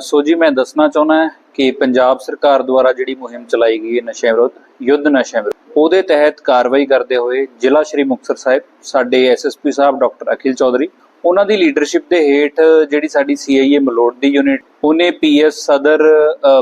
ਸੋ ਜੀ, ਮੈਂ ਦੱਸਣਾ ਚਾਹੁੰਦਾ ਕਿ ਪੰਜਾਬ ਸਰਕਾਰ ਦੁਆਰਾ ਜਿਹੜੀ ਮੁਹਿੰਮ ਚਲਾਈ ਗਈ ਹੈ ਨਸ਼ਿਆਂ ਵਿਰੁੱਧ, ਯੁੱਧ ਨਸ਼ਿਆਂ ਵਿਰੁੱਧ, ਉਹਦੇ ਤਹਿਤ ਕਾਰਵਾਈ ਕਰਦੇ ਹੋਏ ਜ਼ਿਲ੍ਹਾ ਸ਼੍ਰੀ ਮੁਕਤਸਰ ਸਾਹਿਬ, ਸਾਡੇ ਐਸਐਸਪੀ ਸਾਹਿਬ ਡਾਕਟਰ ਅਖਿਲ ਚੌਧਰੀ, ਉਹਨਾਂ ਦੀ ਲੀਡਰਸ਼ਿਪ ਦੇ ਹੇਠ ਜਿਹੜੀ ਸਾਡੀ ਸੀਆਈਏ ਮਲੋਟ ਦੀ ਯੂਨਿਟ ਉਹਨੇ ਪੀਐਸ ਸਦਰ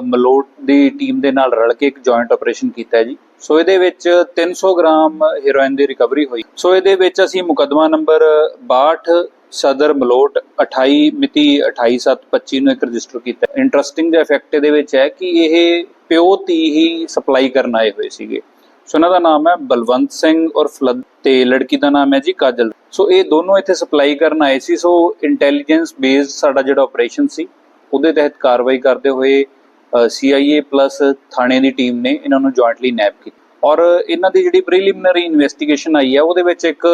ਮਲੋਟ ਦੀ ਟੀਮ ਦੇ ਨਾਲ ਰਲ ਕੇ ਇੱਕ ਜੁਆਇੰਟ ਆਪਰੇਸ਼ਨ ਕੀਤਾ ਹੈ ਜੀ। ਸੋ ਇਹਦੇ ਵਿੱਚ 300 ਗ੍ਰਾਮ ਹੈਰੋਇਨ ਦੀ ਰਿਕਵਰੀ ਹੋਈ। ਸੋ ਇਹਦੇ ਵਿੱਚ ਅਸੀਂ ਮੁਕੱਦਮਾ ਨੰਬਰ 62 ਸਦਰ, ਮਲੋਟ 28 ਮਿਤੀ 28725 ਨੂੰ ਇੱਕ ਰਜਿਸਟਰ ਕੀਤਾ ਇੰਟਰਸਟਿੰਗ ਜਿਹਾ ਫੈਕਟ ਇਹਦੇ ਵਿੱਚ ਹੈ ਕਿ ਇਹ ਪਿਓ, ਧੀ ਹੀ ਸਪਲਾਈ ਕਰਨ ਆਏ ਹੋਏ ਸੀਗੇ। ਸੋ ਇਹਨਾਂ ਦਾ ਨਾਮ ਹੈ ਬਲਵੰਤ ਸਿੰਘ ਔਰ ਫਲਦ ਤੇ ਲੜਕੀ ਦਾ ਨਾਮ ਹੈ ਜੀ ਕਾਜਲ। ਸੋ ਇਹ ਦੋਨੋਂ ਇੱਥੇ ਸਪਲਾਈ ਕਰਨ ਆਏ ਸੀ। ਸੋ ਇੰਟੈਲੀਜੈਂਸ ਬੇਸਡ ਸਾਡਾ ਜਿਹੜਾ ਆਪਰੇਸ਼ਨ ਸੀ। ਉਹਦੇ ਤਹਿਤ ਕਾਰਵਾਈ ਕਰਦੇ ਹੋਏ ਸੀਆਈਏ ਪਲੱਸ ਥਾਣੇ ਦੀ ਟੀਮ ਨੇ ਇਹਨਾਂ ਨੂੰ ਜੁਆਇੰਟਲੀ ਨੈਪ ਕੀਤਾ। ਔਰ ਇਹਨਾਂ ਦੀ ਜਿਹੜੀ ਪ੍ਰੀਲਿਮਿਨਰੀ ਇਨਵੈਸਟੀਗੇਸ਼ਨ ਆਈ ਹੈ ਉਹਦੇ ਵਿੱਚ ਇੱਕ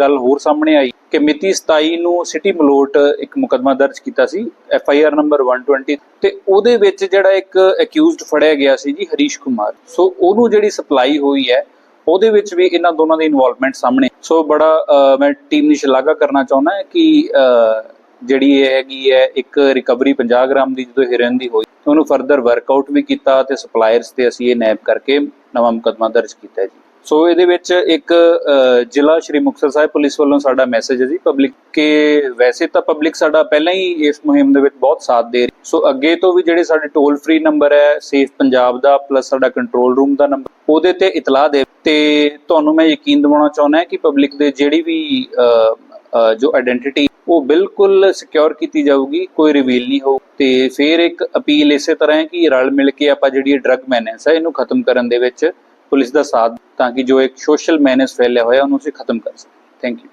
ਗੱਲ ਹੋਰ ਸਾਹਮਣੇ ਆਈ ਕਿ ਮਿਤੀ 27 ਨੂੰ ਸਿਟੀ ਮਲੋਟ ਇੱਕ ਮੁਕੱਦਮਾ ਦਰਜ ਕੀਤਾ ਸੀ ਐਫ ਆਈ ਆਰ ਨੰਬਰ 120 ਤੇ ਉਹਦੇ ਵਿੱਚ ਜਿਹੜਾ ਇੱਕ ਅਕਿਊਜ਼ਡ ਫੜਿਆ ਗਿਆ ਸੀ ਜੀ ਹਰੀਸ਼ ਕੁਮਾਰ। ਸੋ ਉਹਨੂੰ ਜਿਹੜੀ ਸਪਲਾਈ ਹੋਈ ਹੈ ਉਹਦੇ ਵਿੱਚ ਵੀ ਇਹਨਾਂ ਦੋਨਾਂ ਦੀ ਇਨਵੋਲਵਮੈਂਟ ਸਾਹਮਣੇ। ਸੋ ਬੜਾ ਮੈਂ ਟੀਮ ਦੀ ਸ਼ਲਾਘਾ ਕਰਨਾ ਚਾਹੁੰਦਾ ਕਿ ਅ, ਜਿਹੜੀ ਇਹ ਹੈਗੀ ਹੈ, ਇੱਕ ਰਿਕਵਰੀ 50 ਗ੍ਰਾਮ ਦੀ ਜਦੋਂ ਹੀਰਨ ਦੀ ਹੋਈ ਉਹਨੂੰ ਫਰਦਰ ਵਰਕਆਊਟ ਵੀ ਕੀਤਾ ਤੇ ਸਪਲਾਇਰਸ ਤੇ ਅਸੀਂ ਇਹ ਨੈਪ ਕਰਕੇ ਨਵਾਂ ਮੁਕੱਦਮਾ ਦਰਜ ਕੀਤਾ ਜੀ। ਸੋ ਇਹਦੇ ਵਿੱਚ ਇੱਕ ਜ਼ਿਲ੍ਹਾ ਸ਼੍ਰੀ ਮੁਕਤਸਰ ਸਾਹਿਬ ਪੁਲਿਸ ਵੱਲੋਂ ਸਾਡਾ ਮੈਸੇਜ ਹੈ ਜੀ ਪਬਲਿਕ ਕੇ ਵੈਸੇ ਤਾਂ ਪਬਲਿਕ ਸਾਡਾ ਪਹਿਲਾਂ ਹੀ ਇਸ ਮੁਹਿੰਮ ਦੇ ਵਿੱਚ ਬਹੁਤ ਸਾਥ ਦੇ ਰਹੀ। ਸੋ ਅੱਗੇ ਤੋਂ ਵੀ ਜਿਹੜੇ ਸਾਡੇ ਟੋਲ ਫ੍ਰੀ ਨੰਬਰ ਹੈ ਸੇਫ ਪੰਜਾਬ ਦਾ ਪਲੱਸ ਸਾਡਾ ਕੰਟਰੋਲ ਰੂਮ ਦਾ ਨੰਬਰ ਉਹਦੇ ਤੇ ਇਤਲਾਹ ਦੇ ਤੇ ਤੁਹਾਨੂੰ ਮੈਂ ਯਕੀਨ ਦਿਵਾਉਣਾ ਚਾਹੁੰਦਾ ਕਿ ਪਬਲਿਕ ਦੇ ਜਿਹੜੀ ਵੀ ਜੋ ਆਇਡੈਂਟੀਟੀ ਉਹ ਬਿਲਕੁਲ ਸਿਕਿਉਰ ਕੀਤੀ ਜਾਊਗੀ, ਕੋਈ ਰਿਵੀਲ ਨਹੀਂ ਹੋ ਤੇ ਫਿਰ ਇੱਕ ਅਪੀਲ ਇਸੇ ਤਰ੍ਹਾਂ ਹੈ ਕਿ ਰਲ ਮਿਲ ਕੇ ਆਪਾਂ ਜਿਹੜੀ ਡਰੱਗ ਮੈਨੇਸ ਹੈ, ਇਹਨੂੰ ਖਤਮ ਕਰਨ ਦੇ ਵਿੱਚ ਪੁਲਿਸ ਦਾ ਸਾਥ ਤਾਂ ਕਿ ਜੋ ਇੱਕ ਸੋਸ਼ਲ ਮੈਨੇਸ ਫੈਲਿਆ ਹੋਇਆ, ਉਹਨੂੰ ਅਸੀਂ ਖਤਮ ਕਰ ਸਕੀਏ। Thank you